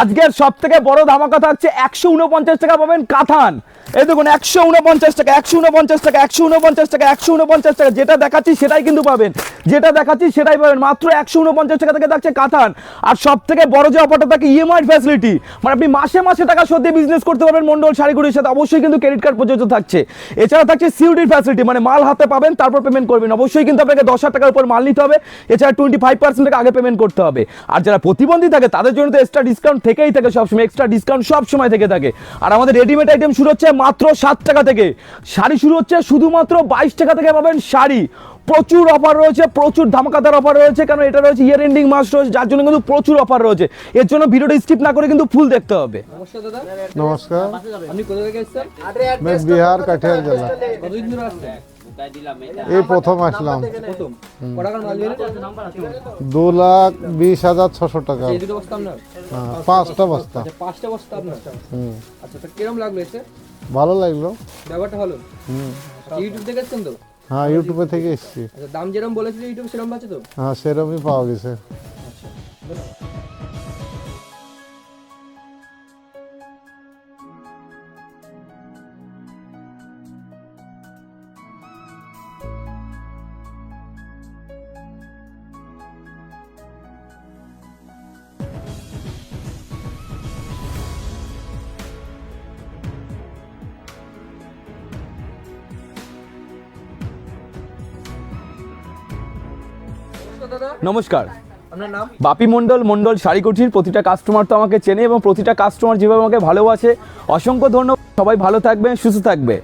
আজকের সব থেকে বড় ধামাকা থাকছে একশো উনপঞ্চাশ টাকা পাবেন কাথান। এই দেখুন, একশো উনপঞ্চাশ টাকা, একশো উনপঞ্চাশ টাকা, একশো উনপঞ্চাশ টাকা, একশো উনপঞ্চাশ টাকা, যেটা দেখাচ্ছি সেটাই কিন্তু পাবেন। যেটা দেখাচ্ছি সেটাই পাবেন, মাত্র একশো উনপঞ্চাশ টাকা থেকে থাকছে কাথান। আর সব থেকে বড় যে অফারটা থাকে ইএমআই ফ্যাসিলিটি মানে আপনি মাসে মাসে টাকা শোধ বিজনেস করতে পারবেন মন্ডল শাড়িগুলির সাথে, অবশ্যই কিন্তু ক্রেডিট কার্ড প্রযোজ্য থাকছে। এছাড়া থাকছে সিউরিটির ফ্যাসিলিটি মানে মাল হাতে পাবেন, তারপর পেমেন্ট করবেন। অবশ্যই কিন্তু আপনাকে দশ হাজার টাকার উপর মাল নিতে হবে। এছাড়া টোয়েন্টি ফাইভ পার্সেন্ট টাকা আগে পেমেন্ট করতে হবে। আর যারা প্রতিবন্ধী থাকে, তাদের তাদের জন্য তো এক্সট্রা ডিসকাউন্ট থেকেই থাকে সবসময় এক্সট্রা ডিসকাউন্ট সব সময় থেকে থাকে। আর আমাদের রেডিমেড আইটেম শুরু হচ্ছে মাত্র সাত টাকা থেকে। শাড়ি শুরু হচ্ছে শুধুমাত্র বাইশ টাকা থেকে পাবেন শাড়ি। প্রচুর অফার রয়েছে প্রচুর ধামাকাদার অফার রয়েছে কারণ এটা রয়েছে ইয়ার এন্ডিং মাস রয়েছে যার জন্য কিন্তু প্রচুর অফার রয়েছে। এর জন্য ভিডিওটা স্কিপ না করে কিন্তু ফুল দেখতে হবে। নমস্কার কোথা থেকে বিহার কাঠিয়ার জেলা। কতদিন ধরে আসছেন? এই প্রথম আসলাম। দু লাখ বিশ হাজার ছশো টাকা। হ্যাঁ, পাঁচটা বস্তা। আচ্ছা পাঁচটা বস্তা আপনার আচ্ছা তো কিরম লাগল এসে ভালো লাগল। ব্যাপারটা ভালো হুম। আচ্ছা, ইউটিউব থেকে এসছেন তো হ্যাঁ ইউটিউবে থেকে এসেছি। আচ্ছা দাম যেরকম বলেছিল ইউটিউব সেরকম আছে তো? হ্যাঁ সেরকমই পাওয়া গেছে। নমস্কার নমস্কার। বাপি মণ্ডল মণ্ডল শাড়ি কুঠির প্রতিটা কাস্টমার তো আমাকে চেনে এবং প্রতিটা কাস্টমার যেভাবে আমাকে ভালোবাসে। অসংখ্য ধন্যবাদ সবাই ভালো থাকবে সুস্থ থাকবে।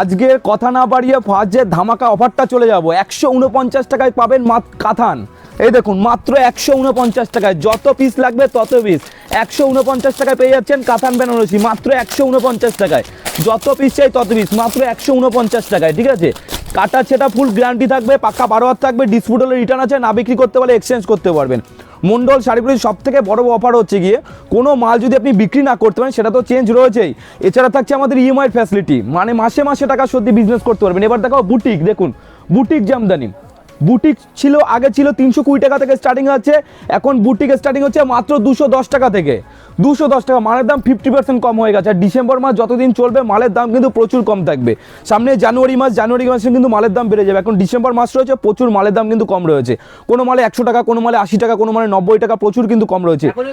আজকে কথা না বাড়িয়ে ফার্স্ট যে ধামাকা অফারটা চলে যাব একশো উনপঞ্চাশ টাকায় পাবেন মাত কাথান। এই দেখুন মাত্র একশো উনপঞ্চাশ টাকায় যত পিস লাগবে তত পিস একশো উনপঞ্চাশ টাকায় পেয়ে যাচ্ছেন কাথান বেনারসি মাত্র একশো উনপঞ্চাশ টাকায়। যত পিস চাই তত পিস মাত্র একশো উনপঞ্চাশ টাকায় ঠিক আছে? কাটা সেটা ফুল গ্যারান্টি থাকবে পাক্কা বারো হাত থাকবে ডিসপুট হলে রিটার্ন আছে, না বিক্রি করতে পারলে এক্সচেঞ্জ করতে পারবেন। মন্ডল শাড়িগুলির সব থেকে বড় অফার হচ্ছে গিয়ে, কোনো মাল যদি আপনি বিক্রি না করতে পারেন, সেটা তো চেঞ্জ রয়েছেই। এছাড়া থাকছে আমাদের ইএমআই ফ্যাসিলিটি মানে মাসে মাসে টাকা সত্যি বিজনেস করতে পারবেন। এবার দেখো বুটিক দেখুন বুটিক জামদানি। বুটিক ছিল আগে ছিল তিনশো কুড়ি টাকা থেকে স্টার্টিং আছে এখন বুটিকের স্টার্টিং হচ্ছে মাত্র দুশো দশ টাকা থেকে। দুশো দশ টাকা মালের দাম ফিফটি পার্সেন্ট কম হয়ে গেছে। আর ডিসেম্বর মাস যতদিন চলবে মালের দাম কিন্তু প্রচুর কম থাকবে। সামনে জানুয়ারি মাস জানুয়ারি মাসে কিন্তু মালের দাম বেড়ে যাবে। এখন ডিসেম্বর মাস রয়েছে প্রচুর মালের দাম কিন্তু কম রয়েছে। কোনো মালে একশো টাকা কোনো মালে আশি টাকা কোনো মালে নব্বই টাকা প্রচুর কিন্তু কম রয়েছে। এখন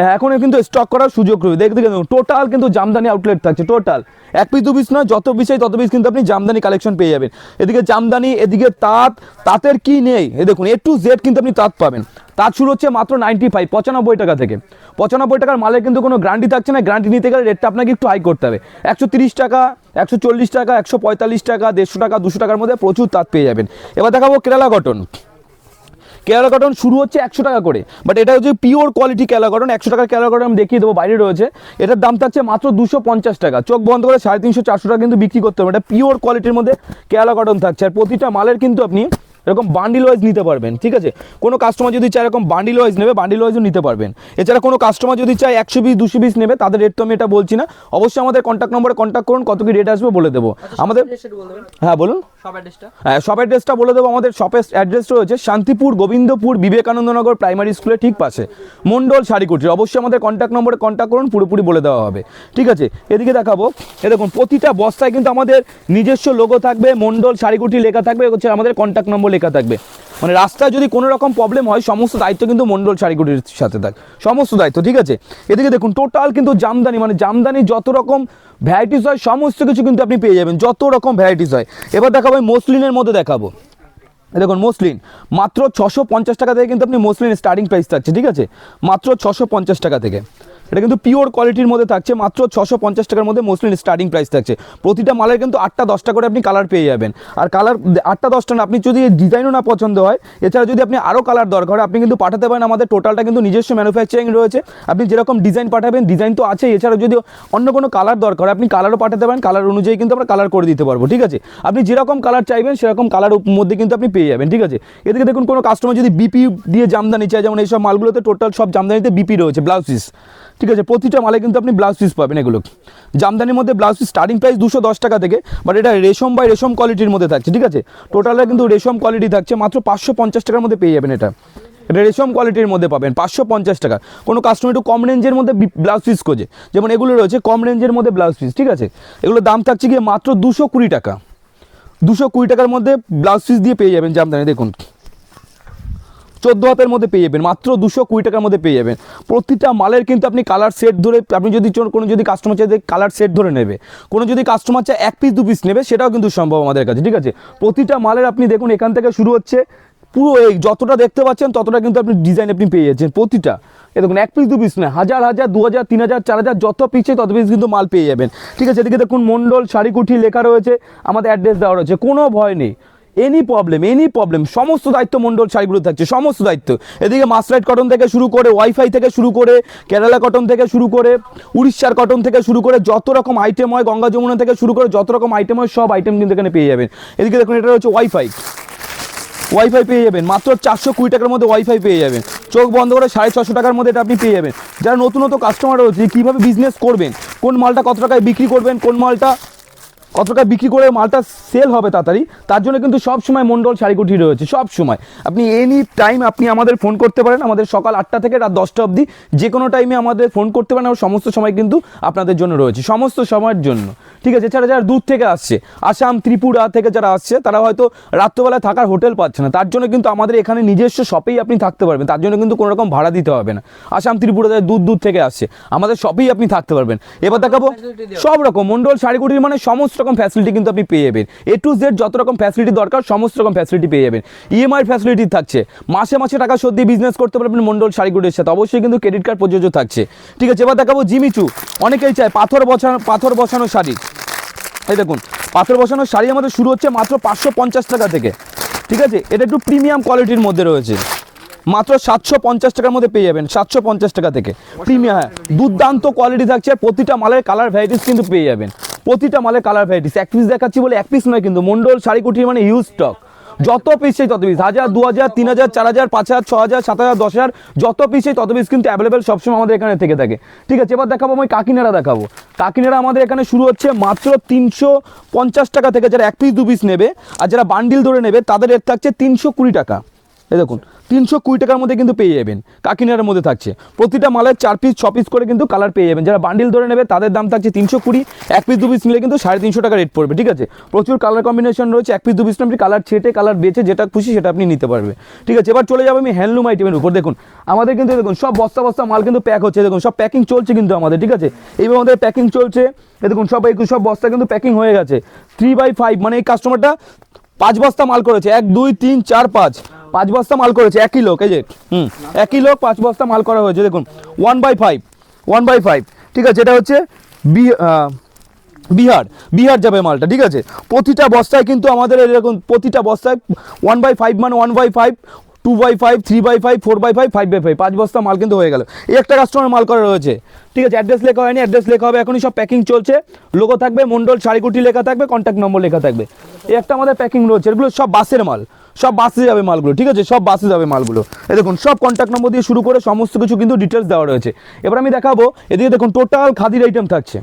হ্যাঁ, এখনও কিন্তু স্টক করার সুযোগ রয়েছে। দেখতে কিন্তু টোটাল কিন্তু জামদানি আউটলেট থাকছে টোটাল এক পিস দু পিস নয় যত পিস তত পিস কিন্তু আপনি জামদানি কালেকশন পেয়ে যাবেন। এদিকে জামদানি এদিকে তাঁত তাঁতের কি নেই? এই দেখুন এ টু জেড কিন্তু আপনি তাঁত পাবেন। তাঁত শুরু হচ্ছে মাত্র নাইনটি ফাইভ পঁচানব্বই টাকা থেকে। পঁচানব্বই টাকার মালের কিন্তু কোনো গ্যারান্টি থাকছে না। গ্যারান্টি নিতে গেলে রেটটা আপনাকে একটু হাই করতে হবে। একশো তিরিশ টাকা, একশো চল্লিশ টাকা, একশো পঁয়তাল্লিশ টাকা, দেড়শো টাকা, দুশো টাকার মধ্যে প্রচুর তাঁত পেয়ে যাবেন। এবার দেখাবো কেরালা কটন কেরালা কটন শুরু হচ্ছে একশো টাকা করে। বাট এটা হচ্ছে পিওর কোয়ালিটি কেলা কটন একশো টাকার কেরালা কটন আমি দেখিয়ে দেবো, বাইরে রয়েছে। এটার দাম থাকছে মাত্র দুশো পঞ্চাশ টাকা। চোখ বন্ধ করে সাড়ে তিনশো চারশো টাকা কিন্তু বিক্রি করতে হবে। এটা পিওর কোয়ালিটির মধ্যে কেরালা কটন থাকছে। আর প্রতিটা মালের কিন্তু আপনি এরকম বান্ডিল ওয়াইজ নিতে পারবেন ঠিক আছে? কোনো কাস্টমার যদি চায় এরকম বান্ডিল ওয়াইজ নেবে বান্ডিল ওয়াইজও নিতে পারবেন। এছাড়া কোনো কাস্টমার যদি চায় একশো পিস দুশো পিস নেবে তাদের রেট তো আমি এটা বলছি না। অবশ্যই আমাদের কন্ট্যাক্ট নম্বরে কন্ট্যাক্ট করুন কত কি রেট আসবে বলে দেবো। আমাদের সেটা হ্যাঁ বলুন। হ্যাঁ শপ অ্যাড্রেসটা বলে দেবো। আমাদের শপের অ্যাড্রেস রয়েছে শান্তিপুর গোবিন্দপুর বিবেকানন্দনগর প্রাইমারি স্কুলের ঠিক পাশে। মন্ডল শাড়িকুটির। অবশ্যই আমাদের কন্ট্যাক্ট নম্বরে কন্ট্যাক্ট করুন পুরোপুরি বলে দেওয়া হবে। ঠিক আছে? এদিকে দেখাবো। এ দেখুন প্রতিটা বস্তায় কিন্তু আমাদের নিজস্ব লোগো থাকবে মন্ডল শাড়িকুটি লেখা থাকবে হচ্ছে আমাদের কন্ট্যাক্ট নম্বর লেখা থাকবে। মানে রাস্তায় যদি কোনো রকম প্রবলেম হয়, সমস্ত দায়িত্ব কিন্তু মন্ডল শাড়িকুটির সাথে থাকে। সমস্ত দায়িত্ব, ঠিক আছে? এদিকে দেখুন টোটাল কিন্তু জামদানি মানে জামদানি যত রকম ভ্যারাইটিস হয়, সমস্ত কিছু কিন্তু আপনি পেয়ে যাবেন, যত রকম ভ্যারাইটিস হয়। এবার দেখাবো আমি মসলিনের মধ্যে দেখাবো। দেখুন, মসলিন, মাত্র ছশো টাকা থেকে কিন্তু আপনি মসলিনের স্টার্টিং প্রাইস থাকছে, ঠিক আছে? মাত্র ছশো টাকা থেকে। এটা কিন্তু পিওর কোয়ালিটির মধ্যে থাকছে, মাত্র ছশো পঞ্চাশ টাকার মধ্যে মোস্টলি স্টার্টিং প্রাইস থাকছে। প্রতিটা মালের কিন্তু আটটা দশটা করে আপনি কালার পেয়ে যাবেন। আর কালার আটটা দশটা না, আপনি যদি ডিজাইনও না পছন্দ হয়, এছাড়া যদি আপনি আরও কালার দরকার হয়, আপনি কিন্তু পাঠাতে পারেন, আমাদের টোটালটা কিন্তু নিজস্ব ম্যানুফ্যাকচারিং রয়েছে। আপনি যেরকম ডিজাইন পাঠাবেন ডিজাইন তো আছে এছাড়া যদি অন্য কোনো কালার দরকার আপনি কালারও পাঠাতে পারেন কালার অনুযায়ী কিন্তু আমরা কালার করে দিতে পারব, ঠিক আছে? আপনি যেরকম কালার চাইবেন, সেরকম কালার মধ্যে কিন্তু আপনি পেয়ে যাবেন, ঠিক আছে? এদিকে দেখুন কোনো কাস্টমার যদি বিপি দিয়ে জামদানি চায়, যেমন এইসব মালগুলোতে টোটাল সব জামদানিতে বিপি রয়েছে ব্লাউজ পিস ঠিক আছে, প্রতিটা মালে কিন্তু আপনি ব্লাউজ পিস পাবেন এগুলো। জামদানির মধ্যে ব্লাউজ পিস স্টার্টিং প্রাইস দুশো দশ টাকা থেকে বাট এটা রেশম বাই রেশম কোয়ালিটির মধ্যে থাকছে, ঠিক আছে? টোটালটা কিন্তু রেশম কোয়ালিটি থাকছে, মাত্র পাঁচশো পঞ্চাশ টাকার মধ্যে পেয়ে যাবেন এটা। এটা রেশম কোয়ালিটির মধ্যে পাবেন, পাঁচশো পঞ্চাশ টাকা। কোনো কাস্টমার একটু কম রেঞ্জের মধ্যে ব্লাউজ পিস খোঁজে। যেমন এগুলো রয়েছে, কম রেঞ্জের মধ্যে ব্লাউজ পিস ঠিক আছে? এগুলোর দাম থাকছে গিয়ে মাত্র দুশো কুড়ি টাকা। দুশো কুড়ি টাকার মধ্যে ব্লাউজ পিস দিয়ে পেয়ে যাবেন জামদানি, দেখুন। চোদ্দ হাতের মধ্যে পেয়ে যাবেন, মাত্র দুশো কুড়ি টাকার মধ্যে পেয়ে যাবেন। প্রতিটা মালের কিন্তু আপনি কালার সেট ধরে, আপনি যদি কোনো যদি কাস্টমার চাই কালার সেট ধরে নেবে, কোনো যদি কাস্টমার চায় এক পিস দু পিস নেবে, সেটাও কিন্তু সম্ভব আমাদের কাছে, ঠিক আছে? প্রতিটা মালের আপনি দেখুন, এখান থেকে শুরু হচ্ছে, পুরো এই যতটা দেখতে পাচ্ছেন, ততটা কিন্তু আপনি ডিজাইন আপনি পেয়ে যাচ্ছেন, প্রতিটা। এ দেখুন, এক পিস দু পিস না হাজার হাজার, দু হাজার, তিন হাজার, চার হাজার, যত পিসে তত পিস কিন্তু মাল পেয়ে যাবেন, ঠিক আছে? এদিকে দেখুন মন্ডল শাড়িকুঠি লেখা রয়েছে, আমাদের অ্যাড্রেস দেওয়া রয়েছে, কোনো ভয় নেই। এনি প্রবলেম এনি প্রবলেম সমস্ত দায়িত্ব মন্ডল শাড়িগুলো থাকছে, সমস্ত দায়িত্ব। এদিকে মাসরাইট কটন থেকে শুরু করে ওয়াইফাই থেকে শুরু করে কেরালা কটন থেকে শুরু করে উড়িষ্যার কটন থেকে শুরু করে যত রকম আইটেম হয়, গঙ্গা যমুনা থেকে শুরু করে যত রকম আইটেম হয়, সব আইটেম কিন্তু এখানে পেয়ে যাবেন। এদিকে দেখুন, এটা হচ্ছে ওয়াইফাই ওয়াইফাই পেয়ে যাবেন, মাত্র চারশো কুড়ি টাকার মধ্যে ওয়াইফাই পেয়ে যাবেন। চোখ বন্ধ করে সাড়ে ছশো টাকার মধ্যে এটা আপনি পেয়ে যাবেন। যারা নতুন নতুন কাস্টমার রয়েছে, কীভাবে বিজনেস করবেন? কোন মালটা কত টাকায় বিক্রি করবেন? কোন মালটা কত টাকা বিক্রি করে মালটা সেল হবে তাড়াতাড়ি তার জন্য কিন্তু সব সময় মন্ডল শাড়িকুঠি রয়েছে সব সময়। আপনি এনি টাইম আপনি আমাদের ফোন করতে পারেন আমাদের সকাল আটটা থেকে রাত দশটা অবধি যে কোনো টাইমে আমাদের ফোন করতে পারেন আর সমস্ত সময় কিন্তু আপনাদের জন্য রয়েছে সমস্ত সময়ের জন্য। ঠিক আছে এছাড়া যারা দূর থেকে আসছে আসাম ত্রিপুরা থেকে যারা আসছে তারা হয়তো রাত্রবেলায় থাকার হোটেল পাচ্ছে না তার জন্য কিন্তু আমাদের এখানে নিজস্ব শপেই আপনি থাকতে পারবেন তার জন্য কিন্তু কোনো রকম ভাড়া দিতে হবে না। আসাম ত্রিপুরা যারা দূর দূর থেকে আসছে আমাদের শপেই আপনি থাকতে পারবেন। এবার দেখাবো সব রকম মন্ডল শাড়িগুটির মানে সমস্ত রকম ফ্যাসিলিটি কিন্তু আপনি পেয়ে যাবেন। এ টু জেড যত রকম ফ্যাসিলিটি দরকার, সমস্ত রকম ফ্যাসিলিটি পেয়ে যাবেন। ইএমআই ফ্যাসিলিটি থাকছে। মাসে মাসে টাকা শোধ দিয়ে বিজনেস করতে পারবেন মন্ডল শাড়িগুটির সাথে। অবশ্যই কিন্তু ক্রেডিট কার্ড প্রযোজ্য থাকছে। ঠিক আছে, এবার দেখাবো জিমিচু অনেকেই চায় পাথর বসানো পাথর বসানো শাড়ি। এই দেখুন, পাথর বসানো শাড়ি আমাদের শুরু হচ্ছে মাত্র পাঁচশো পঞ্চাশ টাকা থেকে। ঠিক আছে, এটা একটু প্রিমিয়াম কোয়ালিটির মধ্যে রয়েছে। মাত্র সাতশো পঞ্চাশ টাকার মধ্যে পেয়ে যাবেন, সাতশো পঞ্চাশ টাকা থেকে। প্রিমিয়াম হ্যাঁ দুর্দান্ত কোয়ালিটি থাকছে। প্রতিটা মালের কালার ভ্যারাইটিস কিন্তু পেয়ে যাবেন। প্রতিটা মালের কালার ভ্যারাইটিস এক পিস দেখাচ্ছি বলে এক পিস নয় কিন্তু মন্ডল শাড়িকুটির মানে হিউজ স্টক যত পিস চাই তত পিস হাজার, দু হাজার, তিন হাজার, চার হাজার, পাঁচ হাজার, ছ হাজার, সাত হাজার, দশ হাজার, যত পিস চাই তত পিস কিন্তু অ্যাভেলেবেল সবসময় আমাদের এখানে থেকে থাকে। ঠিক আছে, এবার দেখাবো আমি কাকিনাড়া দেখাবো। কাকিনাড়া আমাদের এখানে শুরু হচ্ছে মাত্র তিনশো পঞ্চাশ টাকা থেকে যারা এক পিস দু পিস নেবে, আর যারা বান্ডিল ধরে নেবে, তাদের রেট থাকছে তিনশো কুড়ি টাকা। এই দেখুন, তিনশো কুড়ি টাকার মধ্যে কিন্তু পেয়ে যাবেন, কাকিনাড়ার মধ্যে থাকছে। প্রতিটা মালের চার পিস ছ পিস করে কিন্তু কালার পেয়ে যাবেন। যারা বান্ডিল ধরে নেবে, তাদের দাম থাকছে তিনশো কুড়ি, এক পিস দু পিস নিলে কিন্তু সাড়ে তিনশো টাকা রেট পড়বে, ঠিক আছে? প্রচুর কালার কম্বিনেশন রয়েছে, এক পিস দু পিস আপনি কালার ছেটে কালার বেছে যেটা খুশি সেটা আপনি নিতে পারবে, ঠিক আছে? এবার চলে যাব আমি হ্যান্ডলুম আইটেমের উপর। দেখুন, আমাদের কিন্তু, দেখুন, সব বস্তা বস্তা মাল কিন্তু প্যাক হচ্ছে, দেখুন, সব প্যাকিং চলছে কিন্তু আমাদের, ঠিক আছে? এইভাবে আমাদের প্যাকিং চলছে এ দেখুন, সব এই সব বস্তা কিন্তু প্যাকিং হয়ে গেছে। থ্রি বাই ফাইভ মানে এই কাস্টমারটা পাঁচ বস্তা মাল করেছে, এক, দুই, তিন, চার, পাঁচ। পাঁচ বস্তা মাল করেছে, একই লোক, এই যে, হুম, একই লোক পাঁচ বস্তা মাল করা হয়েছে, দেখুন one by five one by five ঠিক আছে এটা হচ্ছে বি বিহার বিহার যাবে মালটা, ঠিক আছে, প্রতিটা বস্তায় কিন্তু আমাদের এরকম প্রতিটা বস্তায় ওয়ান বাই ফাইভ মানে one by five two by five three by five four by five five by five পাঁচ বস্তা মাল কিন্তু হয়ে গেল। এই একটা কাস্টমার মাল করা রয়েছে, ঠিক আছে অ্যাড্রেস লেখা হয়নি অ্যাড্রেস লেখা হবে, এখনই সব প্যাকিং চলছে লোগো থাকবে, মন্ডল, শাড়িকুটি লেখা থাকবে কন্ট্যাক্ট নম্বর লেখা থাকবে, এই একটা আমাদের প্যাকিং রয়েছে, এগুলো সব বাসের মাল সব বাসে যাবে মালগুলো, ঠিক আছে? সব বাসে যাবে মালগুলো। এ দেখুন, সব কন্ট্যাক্ট নম্বর দিয়ে শুরু করে সমস্ত কিছু কিন্তু ডিটেলস দেওয়া রয়েছে। এবার আমি দেখাবো, এদিকে দেখুন টোটাল খাদির আইটেম থাকছে।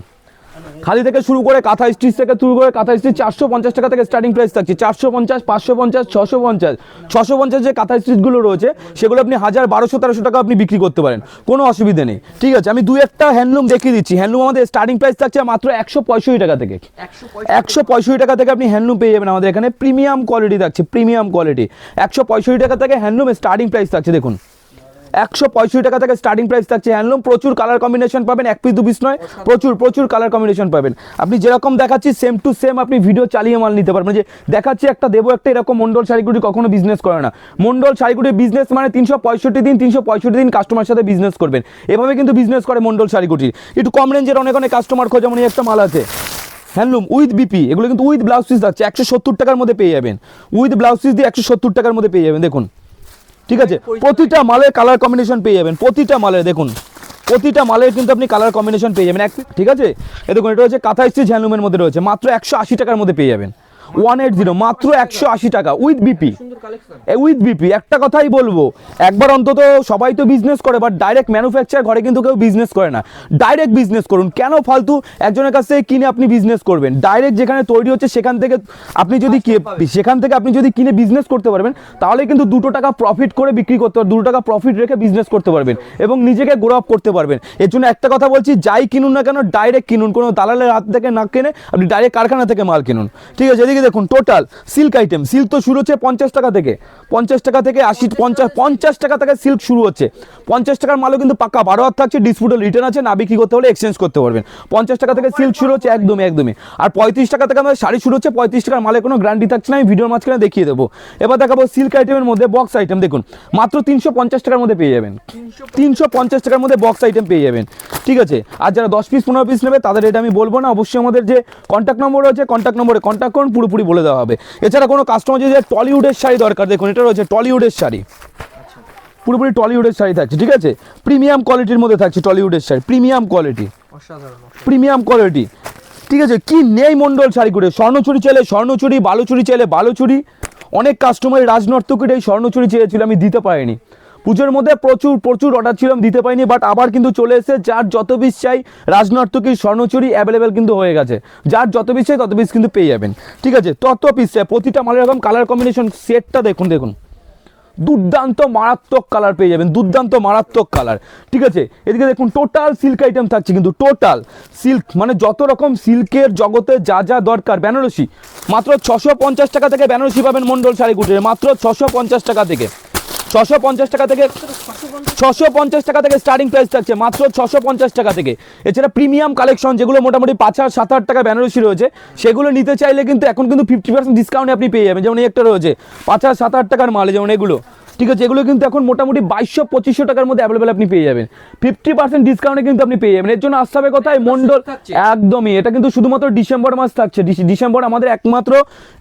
খালি থেকে শুরু করে কাঁথা স্টিচ থেকে শুরু করে কাঁথা স্টিচ চারশো পঞ্চাশ টাকা থেকে স্টার্টিং প্রাইস থাকছে। চারশো পঞ্চাশ, পাঁচশো পঞ্চাশ, ছশো পঞ্চাশ। ছশো পঞ্চাশ যে কাঁথা স্টিচগুলো রয়েছে, সেগুলো আপনি হাজার বারোশো, তেরোশো টাকা আপনি বিক্রি করতে পারেন। কোনো অসুবিধা নেই। ঠিক আছে, আমি দু একটা হ্যান্ডলুম দেখিয়ে দিচ্ছি। হ্যান্ডলুম আমাদের স্টার্টিং প্রাইস থাকছে মাত্র একশো পঁয়ষট্টি টাকা থেকে। একশো পঁয়ষট্টি টাকা থেকে আপনি হ্যান্ডলুম পেয়ে যাবেন আমাদের এখানে। প্রিমিয়াম কোয়ালিটি থাকছে প্রিমিয়াম কোয়ালিটি একশো পঁয়ষট্টি টাকা থেকে হ্যান্ডলুম স্টার্টিং প্রাইস থাকছে, দেখুন। একশো পঁয়ষট্টি টাকা থেকে স্টার্টিং প্রাইস থাকছে। হ্যান্ডলুম প্রচুর কালার কম্বিনেশন পাবেন, এক পিস দু পিস নয়, প্রচুর প্রচুর কালার কম্বিনেশন পাবেন। আপনি যেরকম দেখাচ্ছি সেম টু সেম আপনি ভিডিও চালিয়ে মাল নিতে পারবেন। যে দেখাচ্ছি একটা, দেবো একটা, এরকম মন্ডল শাড়িগুটি কখনো বিজনেস করে না। মন্ডল শাড়িগুটির বিজনেস মানে তিনশো পঁয়ষট্টি দিন, তিনশো পঁয়ষট্টি দিন কাস্টমার সাথে বিজনেস করবেন। এভাবে কিন্তু বিজনেস করে মন্ডল শাড়িগুটির একটু কম রেঞ্জের অনেক অনেক কাস্টমার খোঁজা মানে একটা মাল আছে। হ্যান্ডলুম উইথ বিপি এগুলো কিন্তু উইথ ব্লাউজ পিস থাকছে, একশো সত্তর টাকার মধ্যে পেয়ে যাবেন। উইথ ব্লাউজ পিস দিয়ে একশো সত্তর টাকার মধ্যে পেয়ে যাবেন, দেখুন। ঠিক আছে? প্রতিটা মালের কালার কম্বিনেশন পেয়ে যাবেন প্রতিটা মালের দেখুন। প্রতিটা মালের কিন্তু আপনি কালার কম্বিনেশন পেয়ে যাবেন। এক ঠিক আছে? এ দেখুন এটা হচ্ছে কাঁথা স্টিচ হ্যান্ডলুমের মধ্যে রয়েছে মাত্র একশো আশি টাকার মধ্যে পেয়ে যাবেন। ওয়ান এইট জিরো মাত্র একশো আশি টাকা উইথ বিপি উইথ বিপি একটা কথাই বলব একবার অন্তত সবাই তো বিজনেস করে বাট ডাইরেক্ট ম্যানুফ্যাকচার ঘরে কিন্তু কেউ বিজনেস করে না। ডাইরেক্ট বিজনেস করুন কেন ফালতু একজনের কাছ থেকে কিনে আপনি বিজনেস করবেন? ডাইরেক্ট যেখানে তৈরি হচ্ছে সেখান থেকে আপনি যদি সেখান থেকে আপনি যদি কিনে বিজনেস করতে পারবেন তাহলে কিন্তু দুটো টাকা প্রফিট করে বিক্রি করতে পারবেন দুটো টাকা প্রফিট রেখে বিজনেস করতে পারবেন এবং নিজেকে গ্রো আপ করতে পারবেন। এর জন্য একটা কথা বলছি যাই কিনুন না কেন ডাইরেক্ট কিনুন। কোনো দালালের হাত থেকে না কিনে আপনি ডাইরেক্ট কারখানা থেকে মাল কিনুন। ঠিক আছে এদিকে দেখুন টোটাল সিল্ক আইটেম সিল্ক তো শুরু হচ্ছে পঞ্চাশ টাকা থেকে। পঞ্চাশ টাকা থেকে আশি, পঞ্চাশ পঞ্চাশ টাকা থেকে সিল্ক শুরু হচ্ছে। পঞ্চাশ টাকার মালও কিন্তু পাক্কা বারো হাত থাকছে ডিসপুটে রিটার্ন আছে, না বিক্রি করতে হলে এক্সচেঞ্জ করতে পারবেন। পঞ্চাশ টাকা থেকে সিল্ক শুরু হচ্ছে, একদমই একদমই। আর পঁয়ত্রিশ টাকা থেকে আমাদের শাড়ি শুরু হচ্ছে, পঁয়ত্রিশ টাকার মালে কোনো গ্যারান্টি থাকছে না, আমি ভিডিওর মাঝখানে দেখিয়ে দেবো। এবার দেখাবো সিল্ক আইটেমের মধ্যে বক্স আইটেম দেখুন, মাত্র তিনশো পঞ্চাশ টাকার মধ্যে পেয়ে যাবেন। তিনশো পঞ্চাশ টাকার মধ্যে বক্স আইটেম পেয়ে যাবেন। ঠিক আছে? আর যারা দশ পিস পনেরো পিস নেবে, তাদের এটা আমি বলব না। অবশ্যই আমাদের যে কন্ট্যাক্ট নম্বর রয়েছে কন্ট্যাক্ট নম্বরে কন্ট্যাক্ট করুন। পুরোপুরি বলে দেওয়া হবে। এছাড়া কোনো কাস্টমার যদি টলিউডের শাড়ি দরকার দেখুন এটা রয়েছে টলিউডের শাড়ি। পুরোপুরি টলিউডের শাড়ি থাকছে ঠিক আছে? প্রিমিয়াম কোয়ালিটির মধ্যে থাকছে টলিউডের sari premium quality premium quality ঠিক আছে কি নেই মন্ডল শাড়ি করে স্বর্ণচুরি চাইলে স্বর্ণচুরি বালুচুরি চাইলে বালুচুরি। অনেক কাস্টমার রাজনর্তকীর এই স্বর্ণচুরি চেয়েছিল আমি দিতে পারিনি। পুজোর মধ্যে প্রচুর প্রচুর অর্ডার ছিল দিতে পারিনি বাট আবার কিন্তু চলে এসেছে, যার যত পিস চাই রাজনর্তকীর স্বর্ণচুরি অ্যাভেলেবেল কিন্তু হয়ে গেছে। যার যত পিস চাই, তত পিস কিন্তু পেয়ে যাবেন। ঠিক আছে, তত পিস চাই, প্রতিটা মালের রকম কালার কম্বিনেশন সেটটা দেখুন দেখুন। দুর্দান্ত, মারাত্মক কালার পেয়ে যাবেন, দুর্দান্ত, মারাত্মক কালার ঠিক আছে, এদিকে দেখুন টোটাল সিল্ক আইটেম থাকছে কিন্তু টোটাল সিল্ক মানে যত রকম সিল্কের জগতে যা যা দরকার, বেনারসি। মাত্র ছশো পঞ্চাশ টাকা থেকে বেনারসি পাবেন মন্ডল শাড়ি কুটিরে, মাত্র ছশো পঞ্চাশ টাকা থেকে। ছশো পঞ্চাশ টাকা থেকে ছশো পঞ্চাশ টাকা থেকে স্টার্টিং প্রাইস থাকছে মাত্র ছশো পঞ্চাশ টাকা থেকে। এছাড়া প্রিমিয়াম কালেকশন যেগুলো মোটামুটি পাঁচ হাজার সাত হাজার টাকা বেনারসি রয়েছে সেগুলো নিতে চাইলে কিন্তু এখন কিন্তু ফিফটি পার্সেন্ট ডিসকাউন্টে আপনি পেয়ে যাবেন। যেমন এই একটা রয়েছে পাঁচ হাজার সাত হাজার টাকার মাল যেমন এগুলো। ঠিক আছে এগুলো কিন্তু এখন মোটামুটি বাইশশো পঁচিশশো টাকার মধ্যে অ্যাভেলেবেল আপনি পেয়ে যাবেন। ফিফটি পার্সেন্ট ডিসকাউন্টে কিন্তু আপনি পেয়ে যাবেন। এর জন্য আসতে হবে কোথায়? মন্ডল একদমই এটা কিন্তু শুধুমাত্র ডিসেম্বর মাস থাকছে। ডিসে- ডিসেম্বর আমাদের একমাত্র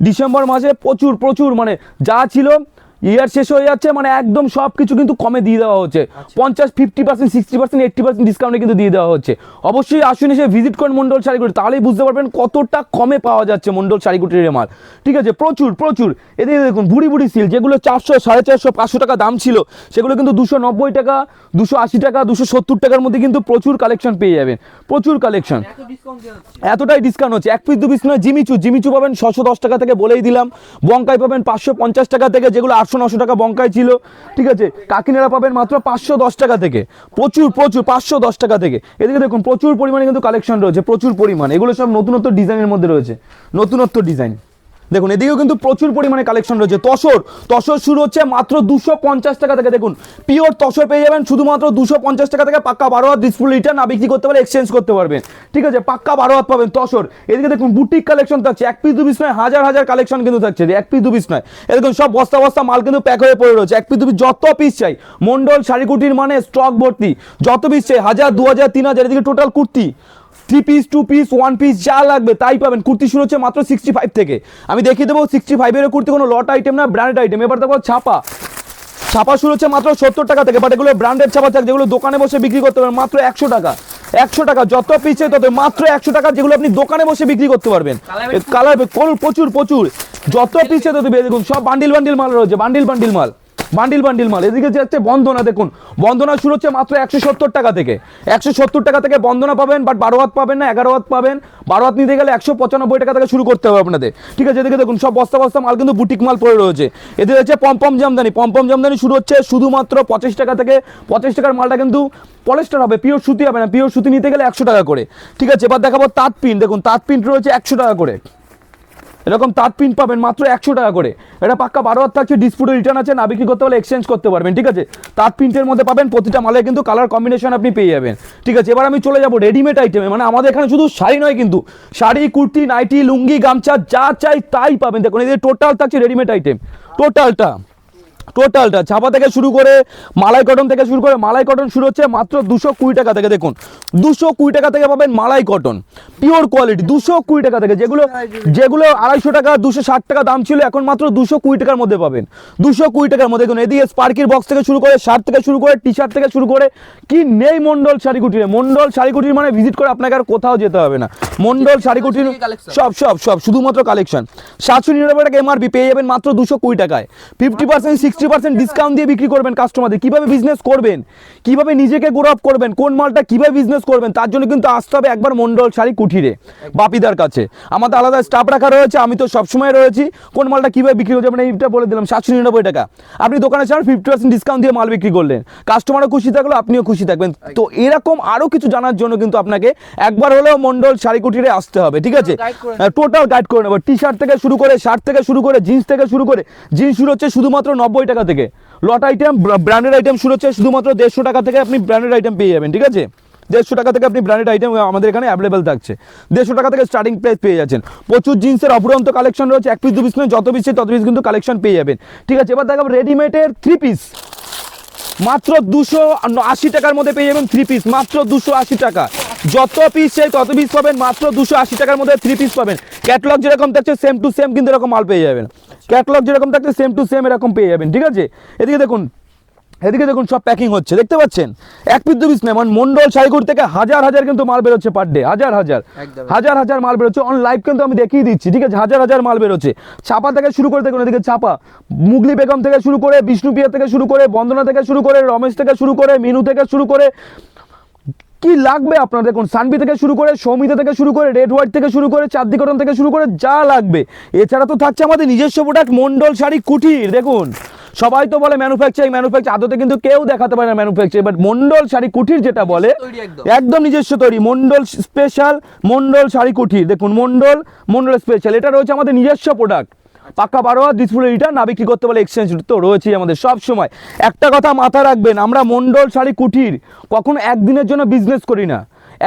ডিসেম্বর মাসে প্রচুর প্রচুর মানে যা ছিল ইয়ার শেষ হয়ে যাচ্ছে মানে একদম সব কিছু কিন্তু কমে দিয়ে দেওয়া হচ্ছে। পঞ্চাশ fifty percent sixty percent eighty percent ডিসকাউন্টে কিন্তু দিয়ে দেওয়া হচ্ছে। অবশ্যই আসুন এসে ভিজিট করুন মন্ডল শাড়িগুটি তাহলেই বুঝতে পারবেন কতটা কমে পাওয়া যাচ্ছে মন্ডল শাড়িগুটির মাল। ঠিক আছে প্রচুর প্রচুর। এদিকে দেখুন বুড়ি বুড়ি সিল যেগুলো চারশো সাড়ে চারশো পাঁচশো টাকা দাম ছিল সেগুলো কিন্তু দুশো নব্বই টাকা দুশো আশি টাকা দুশো সত্তর টাকার মধ্যে কিন্তু প্রচুর কালেকশন পেয়ে যাবেন। প্রচুর কালেকশন এতটাই ডিসকাউন্ট হচ্ছে। এক পিস দু পিস নয় জিমিচু জিমিচু পাবেন ছশো দশ টাকা থেকে বলেই দিলাম। বঙ্কাই পাবেন পাঁচশো পঞ্চাশ টাকা থেকে যেগুলো আটশো নশো টাকা বঙ্কায় ছিল, ঠিক আছে? কাকিনারা পাবেন মাত্র পাঁচশো দশ টাকা থেকে। প্রচুর প্রচুর, পাঁচশো দশ টাকা থেকে। এদিকে দেখুন, প্রচুর পরিমাণে কিন্তু কালেকশন রয়েছে, প্রচুর পরিমাণ। এগুলো সব নতুনত্ব ডিজাইনের মধ্যে রয়েছে। নতুনত্ব ডিজাইন দেখুন, এদিকেও কিন্তু প্রচুর পরিমাণে কালেকশন রয়েছে। তসর তসর শুরু হচ্ছে মাত্র দুশো পঞ্চাশ টাকা থেকে। দেখুন পিওর তসর পেয়ে যাবেন, শুধুমাত্র দুশো পঞ্চাশ টাকা থেকে পাক্কা বারো হাত ডিসপ্লে রিটার্ন বিক্রি করতে পারলে এক্সচেঞ্জ করতে পারবেন। ঠিক আছে, পাক্কা বারো হাত পাবেন তসর। এদিকে দেখুন বুটিক কালেকশন থাকছে। এক পিস দু পিস নয়, হাজার হাজার কালেকশন কিন্তু থাকছে। এক পিস দু পিস নয়। এ দেখুন, সব বস্তা বস্তা মাল কিন্তু প্যাক হয়ে পড়ে রয়েছে। এক পিস দু পিস যত পিস চাই মন্ডল শাড়ি, কুটির মানে স্টক ভর্তি। যত পিস চাই, হাজার দু হাজার তিন হাজার এদিকে total kurti. Three piece two piece one piece যা লাগবে তাই পাবেন। কুর্তি শুরু হচ্ছে মাত্র সিক্সটি ফাইভ থেকে। আমি দেখিয়ে দেবো সিক্সটি ফাইভের কুর্তি কোনো লট আইটেম না ব্র্যান্ডেড আইটেম এবার দেখো ছাপা। ছাপা শুরু হচ্ছে মাত্র সত্তর টাকা থেকে বাট এগুলো ব্র্যান্ডেড ছাপা থাকে যেগুলো দোকানে বসে বিক্রি করতে পারবেন মাত্র একশো টাকা। একশো টাকা যত পিছে তত মাত্র একশো টাকা যেগুলো আপনি দোকানে বসে বিক্রি করতে পারবেন। কালার প্রচুর প্রচুর। যত পিছে তত দেখুন সব বান্ডিল বান্ডিল মাল রয়েছে বান্ডিল বান্ডিল মাল। বান্ডিল বান্ডিল মাল। এদিকে যাচ্ছে বন্ধনা দেখুন। বন্ধনা শুরু হচ্ছে মাত্র একশো সত্তর টাকা থেকে। একশো সত্তর টাকা থেকে বন্ধনা পাবেন বাট বারো হাত পাবেন না, এগারো হাত পাবেন। বারো হাত নিতে গেলে একশো পঁচানব্বই টাকা থেকে শুরু করতে হবে আপনাদের। ঠিক আছে, এদিকে দেখুন, সব বস্তা বস্তা মাল কিন্তু বুটিক মাল পড়ে রয়েছে। এদিকে হচ্ছে পম্পম জামদানি। পম্পম জামদানি শুরু হচ্ছে শুধুমাত্র পঁচিশ টাকা থেকে। পঁচিশ টাকার মালটা কিন্তু পলেস্টার হবে, পিওর সুতি হবে না। পিওর সুতি নিতে গেলে একশো টাকা করে। ঠিক আছে, এবার দেখাবো তাঁত পিন দেখুন, তাঁত পিন রয়েছে একশো টাকা করে। এরকম তাঁত প্রিন্ট পাবেন মাত্র একশো টাকা করে। এটা পাক্কা বারো হাত থাকছে ডিসপুটে রিটার্ন আছে, না বিক্রি করতে হলে এক্সচেঞ্জ করতে পারবেন, ঠিক আছে? তাঁত প্রিন্টের মধ্যে পাবেন, প্রতিটা মালে কিন্তু কালার কম্বিনেশন আপনি পেয়ে যাবেন, ঠিক আছে? এবার আমি চলে যাব রেডিমেড আইটেমে মানে আমাদের এখানে শুধু শাড়ি নয় কিন্তু, শাড়ি, কুর্তি, নাইটি, লুঙ্গি, গামছা, যা চাই তাই পাবেন। দেখুন, এই টোটাল থাকছে রেডিমেড আইটেম টোটালটা টোটালটা। ছাপা থেকে শুরু করে মালাই কটন থেকে শুরু করে মালাই কটন শুরু হচ্ছে মাত্র দুশো কুড়ি টাকা থেকে। দেখুন দুশো কুড়ি টাকা থেকে পাবেন মালাই কটন পিওর কোয়ালিটি দুশো কুড়ি টাকা থেকে। যেগুলো যেগুলো আড়াইশো টাকা দুশো ষাট টাকা দাম ছিল এখন মাত্র দুশো কুড়ি টাকার মধ্যে পাবেন। দুশো কুড়ি টাকার মধ্যে দেখুন এদিকে স্পার্কির বক্স থেকে শুরু করে শার্ট থেকে শুরু করে টি শার্ট থেকে শুরু করে কি নেই মন্ডল শাড়িকুটিরে। মন্ডল শাড়িকুটির মানে ভিজিট করে আপনাকে আর কোথাও যেতে হবে না। মন্ডল শাড়িকুটির। সব সব সব শুধুমাত্র কালেকশন সাতশো নিরানব্বই টাকা এমআরপি পেয়ে যাবেন মাত্র দুশো কুড়ি টাকায়। Fifty percent sixty percent discount দিয়ে বিক্রি করবেন কাস্টমারদের কীভাবে বিজনেস করবেন? কীভাবে নিজেকে গ্রো আপ করবেন? কোন মালটা কীভাবে বিজনেস করবেন? তার জন্য কিন্তু আসতে হবে একবার মন্ডল শাড়ি কুঠিরে বাপিদার কাছে। আমাদের আলাদা স্টাফ রাখা রয়েছে আমি তো সবসময় রয়েছি। কোন মালটা কীভাবে বিক্রি হচ্ছে মানে এইটা বলে দিলাম সাতশো নিরানব্বই টাকা। আপনি দোকানে ছাড়ান ফিফটি পার্সেন্ট ডিসকাউন্ট দিয়ে মাল বিক্রি করলেন। কাস্টমারও খুশি থাকল আপনিও খুশি থাকবেন। তো এরকম আরও কিছু জানার জন্য কিন্তু আপনাকে একবার হলেও মন্ডল শাড়ি কুঠিরে আসতে হবে ঠিক আছে? টোটাল গাইড করে নেব। টি শার্ট থেকে শুরু করে শার্ট থেকে শুরু করে জিন্স থেকে শুরু করে জিন্স শুরু হচ্ছে শুধুমাত্র নব্বই টাকা থেকে। লট আইটেম ব্র্যান্ডেড আইটেম শুরু হচ্ছে শুধুমাত্র দেড়শো টাকা থেকে আপনি ব্র্যান্ডেড আইটেম পেয়ে যাবেন, ঠিক আছে? দেড়শো টাকা থেকে আপনি ব্র্যান্ডেড আইটেম আমাদের এখানে অ্যাভেলেবেল থাকছে। দেড়শো টাকা থেকে স্টার্টিং প্রাইস পেয়ে যাচ্ছেন। প্রচুর জিন্সের অপুরন্ত কালেকশন রয়েছে, এক পিস দু পিস যত পিস তত পিস কিন্তু কালেকশন পেয়ে যাবেন। ঠিক আছে, এবার দেখাবো রেডিমেডের থ্রি পিস মাত্র দুশো আশি টাকার মধ্যে পেয়ে যাবেন থ্রি পিস মাত্র দুশো আশি টাকা। যত পিস চাই তত পিস পাবেন, মাত্র দুশো আশি টাকার মধ্যে থ্রি পিস পাবেন। ক্যাটলগ যেরকম থাকছে সেম টু সেম কিন্তু এরকম মাল পেয়ে যাবেন। ক্যাটলগ যেরকম থাকছে সেম টু সেম এরকম পেয়ে যাবেন ঠিক আছে? এদিকে দেখুন এদিকে দেখুন সব প্যাকিং হচ্ছে দেখতে পাচ্ছেন? এক পিস দু পিস নেই মানে মন্ডল সাইগুড় থেকে হাজার হাজার কিন্তু মাল বেরোচ্ছে পার ডে হাজার হাজার হাজার হাজার মাল বেরোচ্ছে। অন লাইভ কিন্তু আমি দেখিয়ে দিচ্ছি ঠিক আছে? হাজার হাজার মাল বেরোচ্ছে। ছাপা থেকে শুরু করে দেখুন এদিকে ছাপা। মুগলি বেগম থেকে শুরু করে বিষ্ণুপ্রিয়া থেকে শুরু করে বন্দনা থেকে শুরু করে রমেশ থেকে শুরু করে মিনু থেকে শুরু করে কি লাগবে আপনার দেখুন সানবি থেকে শুরু করে সৌমিতা থেকে শুরু করে রেড হোয়াইট থেকে শুরু করে চাঁদনি থেকে শুরু করে যা লাগবে। এছাড়া তো থাকছে আমাদের নিজস্ব প্রোডাক্ট মন্ডল শাড়ি কুটির দেখুন। সবাই তো বলে ম্যানুফ্যাকচারিং ম্যানুফ্যাকচার আদতে কিন্তু কেউ দেখাতে পারে না ম্যানুফ্যাকচারিং বাট মন্ডল শাড়ি কুঠির যেটা বলে একদম। একদম নিজস্ব তৈরি। মন্ডল স্পেশাল মন্ডল শাড়ি কুঠির দেখুন মন্ডল মন্ডল স্পেশাল এটা রয়েছে আমাদের নিজস্ব প্রোডাক্ট পাক্কা বারো হাত ডিসপ্লে রিটার্ন না বিক্রি করতে পারলে এক্সচেঞ্জ তো রয়েছেই আমাদের সব সময়। একটা কথা মাথা রাখবেন, আমরা মন্ডল শাড়ি কুটির, কখনো একদিনের জন্য বিজনেস করি না।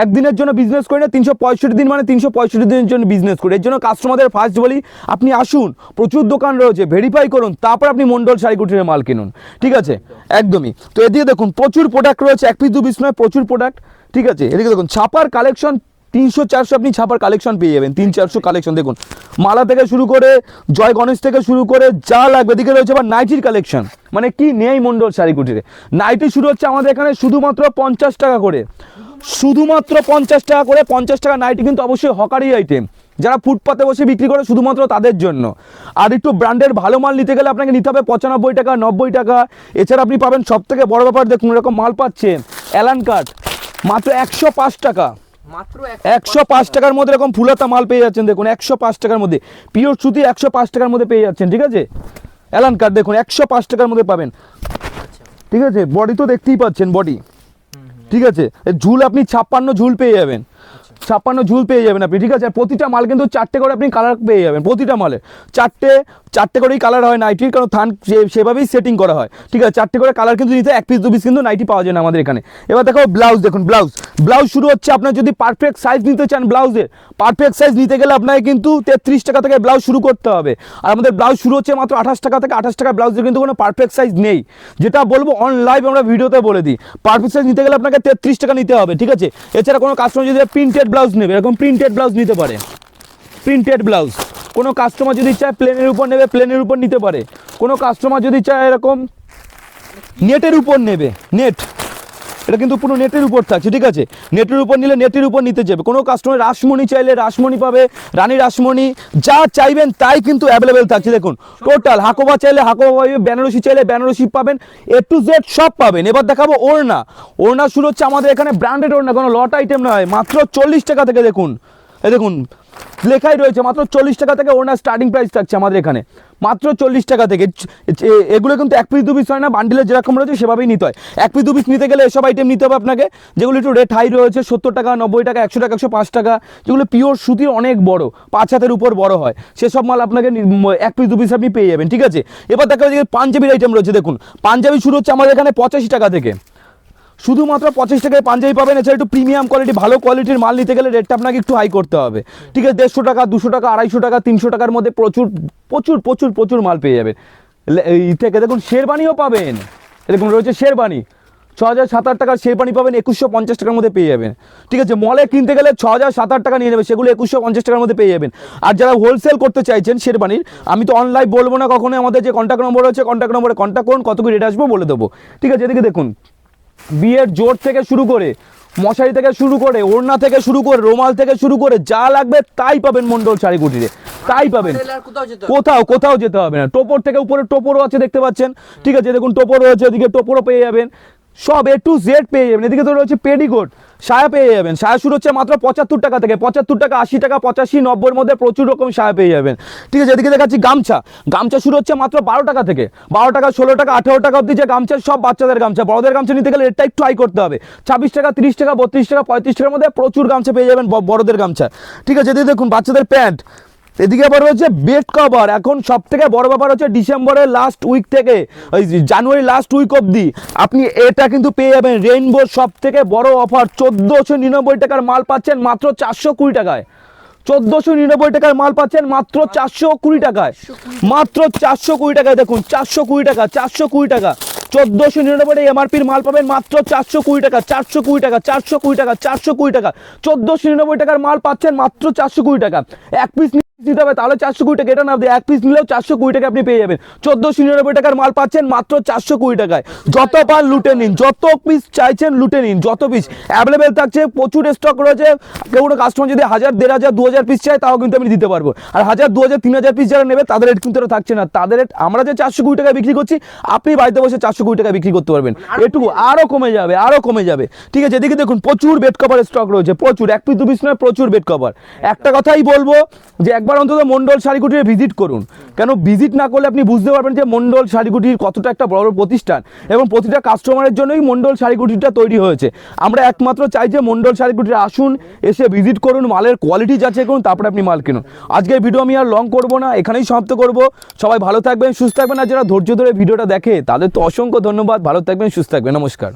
একদিনের জন্য বিজনেস করি না, তিনশো পঁয়ষট্টি দিন মানে তিনশো পঁয়ষট্টি দিনের জন্য বিজনেস করি। এর জন্য কাস্টমারদের ফার্স্ট বলি, আপনি আসুন, প্রচুর দোকান রয়েছে ভেরিফাই করুন, তারপর আপনি মন্ডল শাড়ি কুটিরের মাল কিনুন। ঠিক আছে? একদমই। তো এদিকে দেখুন, প্রচুর প্রোডাক্ট রয়েছে, এক পিস দু পিস নয়, প্রচুর প্রোডাক্ট ঠিক আছে? এদিকে দেখুন, ছাপার কালেকশন তিনশো চারশো আপনি ছাপার কালেকশন পেয়ে যাবেন তিন চারশো কালেকশন দেখুন, মালা থেকে শুরু করে জয় গণেশ থেকে শুরু করে যা লাগবে, এদিকে রয়েছে আবার নাইটির কালেকশন মানে কি নেই মন্ডল শাড়ি কুটিরে নাইটি শুরু হচ্ছে আমাদের এখানে শুধুমাত্র পঞ্চাশ টাকা করে। শুধুমাত্র পঞ্চাশ টাকা করে, পঞ্চাশ টাকা নাইটি কিন্তু অবশ্যই হকারি আইটেম যারা ফুটপাতে বসে বিক্রি করে শুধুমাত্র তাদের জন্য। আর একটু ব্র্যান্ডের ভালো মাল নিতে গেলে আপনাকে নিতে হবে পঁচানব্বই টাকা, নব্বই টাকা। এছাড়া আপনি পাবেন সব থেকে বড় ব্যাপার, দেখুন এরকম মাল পাচ্ছেন অ্যালান কাট মাত্র একশো পাঁচ টাকা। একশো পাঁচ টাকার মধ্যে এরকম ফুলাতা মাল পেয়ে যাচ্ছেন দেখুন একশো পাঁচ টাকার মধ্যে। পিওর সুতি একশো পাঁচ টাকার মধ্যে পেয়ে যাচ্ছেন ঠিক আছে? অ্যালান কার্ড দেখুন একশো পাঁচ টাকার মধ্যে পাবেন। ঠিক আছে? বডি তো দেখতেই পাচ্ছেন বডি ঠিক আছে? ঝুল আপনি ছাপ্পান্ন ঝুল পেয়ে যাবেন। ছাপ্পান্ন ঝুল পেয়ে যাবেন আপনি ঠিক আছে? আর প্রতিটা মাল কিন্তু চারটে করে আপনি কালার পেয়ে যাবেন প্রতিটা মালে। চারটে চারটে করেই কালার হয় নাইটির কারণ থান সেভাবেই সেটিং করা হয়। ঠিক আছে, চারটে করে কালার কিন্তু নিতে এক পিস দু পিস কিন্তু নাইটি পাওয়া যায় না আমাদের এখানে। এবার দেখো ব্লাউজ দেখুন ব্লাউজ ব্লাউজ শুরু হচ্ছে আপনার যদি পারফেক্ট সাইজ নিতে চান ব্লাউজের পারফেক্ট সাইজ নিতে গেলে আপনাকে কিন্তু তেত্রিশ টাকা থেকে ব্লাউজ শুরু করতে হবে। আর আমাদের ব্লাউজ শুরু হচ্ছে মাত্র আঠাশ টাকা থেকে আঠাশ টাকা ব্লাউজের কিন্তু কোনো পারফেক্ট সাইজ নেই। যেটা বলব অন লাইভ আমরা ভিডিওতে বলে দিই। পারফেক্ট সাইজ নিতে গেলে আপনাকে তেত্রিশ টাকা নিতে হবে, ঠিক আছে? এছাড়া কোনো কাস্টমার যদি প্রিন্টেড ব্লাউজ নেবে, এরকম প্রিন্টেড ব্লাউজ নিতে পারে। Printed blouse. কোনো কাস্টমার যদি চায় প্লেনের উপর নেবে প্লেনের উপর নিতে পারে। কোনো কাস্টমার যদি চায় এরকম নেটের উপর নেবে নেট এটা কিন্তু পুরো নেটের উপর থাকছে, ঠিক আছে? নেটের উপর নিলে নেটের উপর নিতে যাবে। কোনো কাস্টমার রাসমণি চাইলে রাসমণি পাবে, রানী রাসমণি, যা চাইবেন তাই কিন্তু অ্যাভেলেবেল থাকছে। দেখুন টোটাল হাকোবা চাইলে হাকোবা পাবে বেনারসি চাইলে বেনারসি পাবেন এ টু জেড সব পাবেন। এবার দেখাবো ওড়না। ওড়না শুরু হচ্ছে আমাদের এখানে ব্র্যান্ডেড ওড়না, কোনো লট আইটেম নয়, মাত্র চল্লিশ টাকা থেকে দেখুন। এই দেখুন লেখাই রয়েছে, মাত্র চল্লিশ টাকা থেকে ওনার স্টার্টিং প্রাইস থাকছে আমাদের এখানে। মাত্র চল্লিশ টাকা থেকে। এগুলো কিন্তু এক পিস, দু পিস হয় না বান্ডিলে যেরকম রয়েছে সেভাবেই নিতে হয়। এক পিস, দু পিস নিতে গেলে এসব আইটেম নিতে হবে আপনাকে, যেগুলো একটু রেট হাই রয়েছে, সত্তর টাকা, নব্বই টাকা, একশো টাকা, একশো পাঁচ টাকা, যেগুলো পিওর সুতির অনেক বড়, পাঁচ হাতের উপর বড় হয়। সেসব মাল আপনাকে এক পিস, দু পিস আপনি পেয়ে যাবেন, ঠিক আছে? এবার দেখা যাচ্ছে পাঞ্জাবির আইটেম রয়েছে, দেখুন। পাঞ্জাবি শুরু হচ্ছে আমাদের এখানে পঁচাশি টাকা থেকে। শুধুমাত্র পঁচিশ টাকায় পাঞ্জাবি পাবেন, এছাড়া একটু প্রিমিয়াম কোয়ালিটি ভালো কোয়ালিটির মাল নিতে গেলে রেটটা আপনাকে একটু হাই করতে হবে। ঠিক আছে, দেড়শো টাকা, দুশো টাকা, আড়াইশো টাকা, তিনশো টাকার মধ্যে প্রচুর প্রচুর প্রচুর প্রচুর মাল পেয়ে যাবে লে- এই থেকে দেখুন, শেরবানিও পাবেন। এরকম রয়েছে শেরবানি। ছ হাজার সাত আট টাকার শেরবানি পাবেন, একুশশো পঞ্চাশ টাকার মধ্যে পেয়ে যাবেন। ঠিক আছে, মলে কিনতে গেলে ছ হাজার সাত আট টাকা নিয়ে নেবে, সেগুলো একুশশো পঞ্চাশ টাকার মধ্যে পেয়ে যাবেন। আর যারা হোলসেল করতে চাইছেন শেরবানির, আমি তো অনলাইন বলব না কখনোই, আমাদের যে কন্ট্যাক্ট নম্বর রয়েছে কন্ট্যাক্ট নম্বরে কন্ট্যাক্ট করুন, কত কি রেট আসব বলে দেবো। ঠিক আছে, এদিকে দেখুন। বিয়ের জোর থেকে শুরু করে মশারি থেকে শুরু করে ওড়না থেকে শুরু করে রোমাল থেকে শুরু করে যা লাগবে তাই পাবেন মন্ডল শাড়ি কুটিরে তাই পাবেন। কোথাও। কোথাও যেতে হবে না। টোপর থেকে উপরে টোপরও আছে দেখতে পাচ্ছেন। ঠিক আছে দেখুন টোপর আছে এদিকে টোপরও পেয়ে যাবেন। সব এ টু জেড পেয়ে যাবেন। এদিকে তো রয়েছে পেডিকোট সায়া পেয়ে যাবেন। সায়া শুরু হচ্ছে মাত্র পঁচাত্তর টাকা থেকে। পঁচাত্তর টাকা, আশি টাকা, পঁচাশি, নব্বইয়ের মধ্যে প্রচুর রকম সায়া পেয়ে যাবেন। ঠিক আছে, এদিকে দেখাচ্ছি গামছা। গামছা শুরু হচ্ছে মাত্র বারো টাকা থেকে। বারো টাকা, ষোলো টাকা, আঠেরো টাকা অব্দি যে গামছা, সব বাচ্চাদের গামছা। বড়দের গামছা নিতে গেলে রেটটা একটু হাই করতে হবে। ছাব্বিশ টাকা, তিরিশ টাকা, বত্রিশ টাকা, পঁয়ত্রিশ টাকার মধ্যে প্রচুর গামছা পেয়ে যাবেন বড়দের গামছা। ঠিক আছে, এদিকে দেখুন বাচ্চাদের প্যান্ট। এদিকে আবার রয়েছে বেড কভার এখন সব থেকে বড় ব্যাপার হচ্ছে ডিসেম্বরের লাস্ট উইক থেকে ওই জানুয়ারি লাস্ট উইক অবধি আপনি এটা কিন্তু পেয়ে যাবেন রেইনবোর সব থেকে বড় অফার চোদ্দোশো নিরানব্বই টাকার মাল পাচ্ছেন মাত্র চারশো কুড়ি টাকায় চোদ্দোশো নিরানব্বই টাকার মাল পাচ্ছেন মাত্র চারশো কুড়ি টাকায় মাত্র চারশো কুড়ি টাকায় দেখুন চারশো কুড়ি টাকা চারশো কুড়ি টাকা চোদ্দোশো নিরানব্বই এমআরপির মাল পাবেন মাত্র চারশো কুড়ি টাকা চারশো কুড়ি টাকা চারশো কুড়ি টাকা চারশো কুড়ি টাকা চোদ্দোশো নিরানব্বই টাকার মাল পাচ্ছেন মাত্র চারশো কুড়ি টাকা এক পিস দিতে হবে তাহলে চারশো কুড়ি টাকা এটা না এক পিস নিলেও চারশো কুড়ি টাকা আপনি পেয়ে যাবেন। চোদ্দোশো নিরানব্বই টাকার মাল পাচ্ছেন মাত্র চারশো কুড়ি টাকায়। যত পান লুটে নিন যত পিস চাইছেন লুটে নিন যত পিস অ্যাভেলেবেল থাকছে প্রচুর স্টক রয়েছে। কেউ কোনো কাস্টমার যদি হাজার দেড় হাজার দু হাজার পিস চায় তাও কিন্তু আমি দিতে পারব। আর হাজার দু হাজার তিন হাজার পিস যারা নেবে তাদের রেট কিন্তু থাকছে না। তাদের রেট আমরা যে চারশো কুড়ি টাকায় বিক্রি করছি আপনি বাড়িতে বসে চারশো কুড়ি টাকায় বিক্রি করতে পারবেন। এটুকু আরও কমে যাবে আরও কমে যাবে। ঠিক আছে এদিকে দেখুন প্রচুর বেড কভারের স্টক রয়েছে প্রচুর। এক পিস দু পিস নয় প্রচুর বেড কভার একটা কথাই বলব যে একবার অন্তত মন্ডল শাড়িকুটির ভিজিট করুন। কেন ভিজিট না করলে আপনি বুঝতে পারবেন যে মন্ডল শাড়িকুটির কতটা একটা বড় প্রতিষ্ঠান এবং প্রতিটা কাস্টমারের জন্যই মন্ডল শাড়িকুটিটা তৈরি হয়েছে। আমরা একমাত্র চাই যে মন্ডল শাড়িকুটির আসুন, এসে ভিজিট করুন, মালের কোয়ালিটি যাচাই করুন, তারপরে আপনি মাল কিনুন। আজকের ভিডিও আমি আর লং করব না, এখানেই সমাপ্ত করব। সবাই ভালো থাকবেন, সুস্থ থাকবেন, আর যারা ধৈর্য ধরে ভিডিওটা দেখে, তাদের তো অসংখ্য ধন্যবাদ। ভালো থাকবেন, সুস্থ থাকবেন, নমস্কার।